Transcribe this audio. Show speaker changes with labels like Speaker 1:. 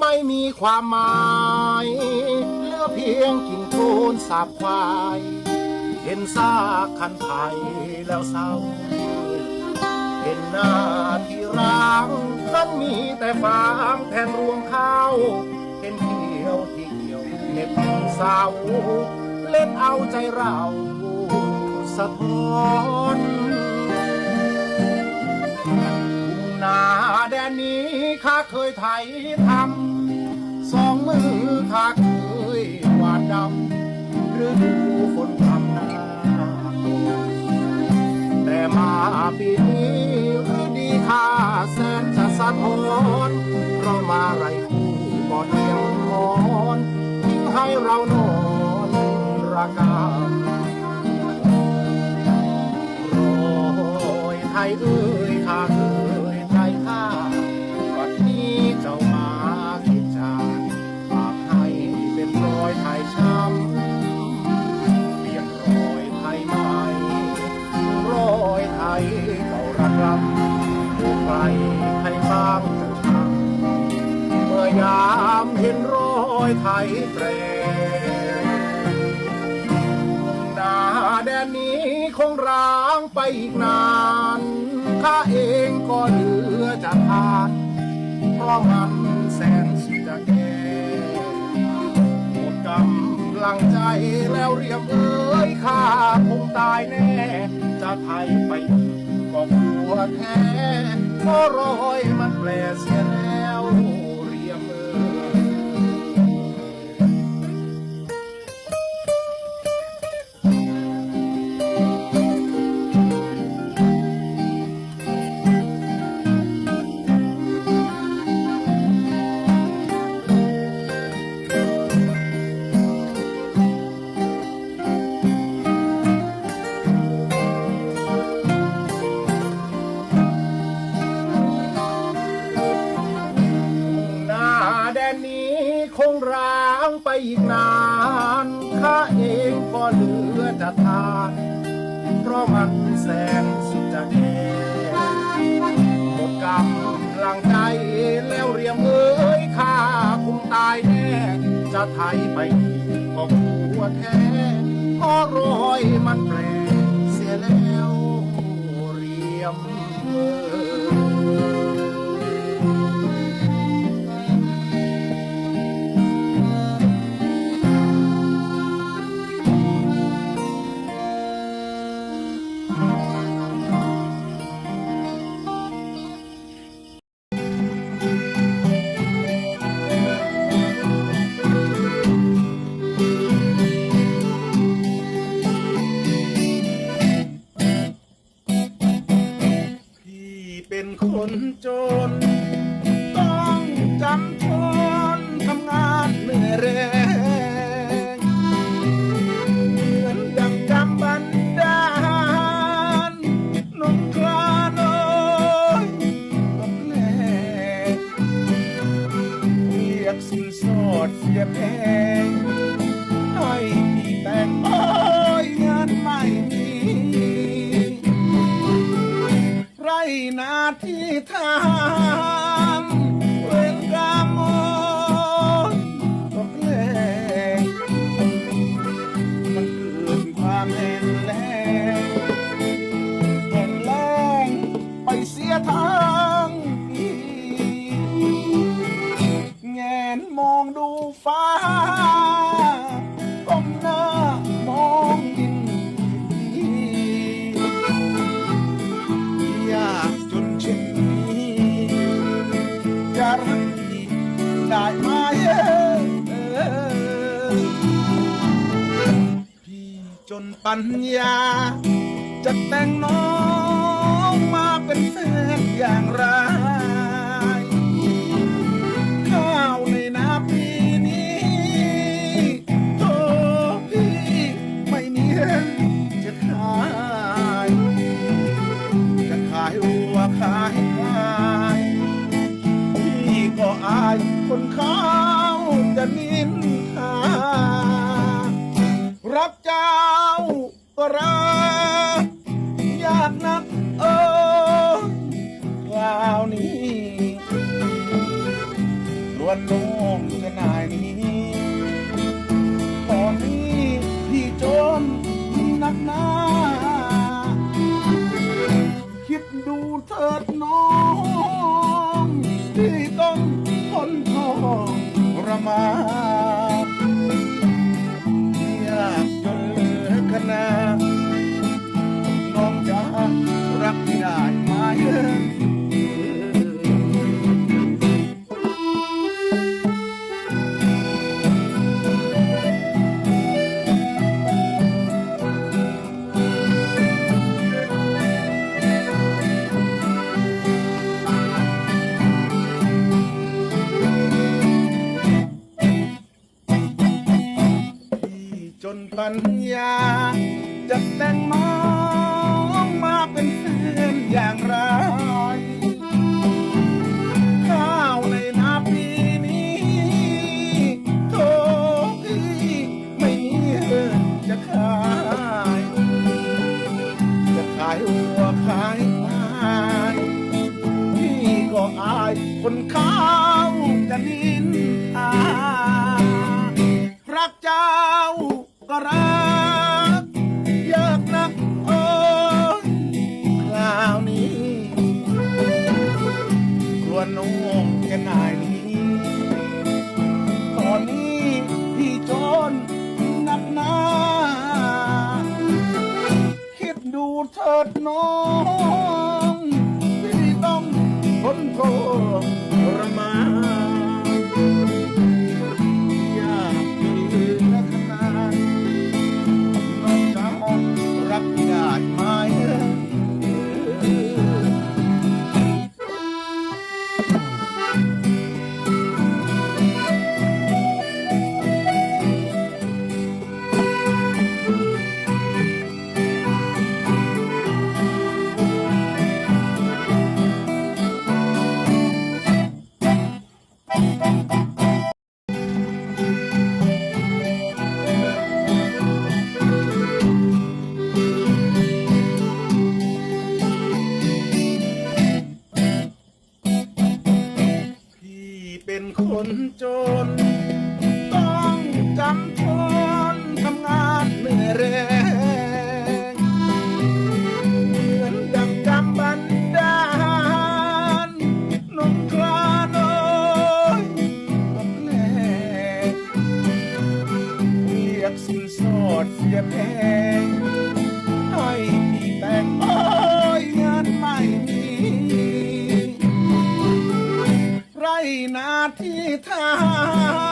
Speaker 1: ไม่มีความหมายเหลือเพียงกิ่งโคนสาบควาย เห็นซากคันไผ่แล้วเศร้า เห็นหน้าที่ร้างนั้นมีแต่ฟางแทนรวงข้าวเห็นเขียวที่เกี่ยวเหน็บเสาเล่นเอาใจเราสะท้อนทุ่งนาแดนนี้ข้าเคยไถทำ สองมือข้าเคยหวานดำฤดูฝนพรำหน้าแต่มาปีนี้ฤดีค่าแสนจะสะท้อนเพราะมาไรคู่ก่อนเพียงมอนทิ้งให้เรานอนระกำโรยไทยเอ้ อยไทยแปรนาแดนนี้คงร้างไปอีกนานข้าเองก็เหลือจะทานเพราะมันแสนสุดจะแก่หมดกำลังใจแล้วเรียบเอ้ยข้าคงตายแน่ จะไทยไปกก็กลัวแท้เพราะรอยมันแปลเสียแล้ว จะทานเพราะมันแสนสุดจะแก่หมดกำลังใจแล้วเรียมเอ้ยข้าคงตายแน่ จะไทยไปอีกก็กลัวแท้เพราะรอยมันแปลเสียแล้วเรียม คนจน ต้องจำทนทำงานเหนื่อยแรงเหมือนดังจำบันดาลนงคลาน้อยก็แปลกเรียกสินสอดเสียแพง ที่ ปัญญา จะแต่งน้องมาเป็นแฟนอย่างไรข้าวในนาปีนี้โตพี่ไม่มีเงินจะขาย จะขายวัวขายควาย ราวนี้
Speaker 2: ล้วนล้ ปัญญาจะแต่งมา not know กสินสอดเสียแพงไอ้พี่แตงโอ้ยงานไม่มีไรนาที่ทา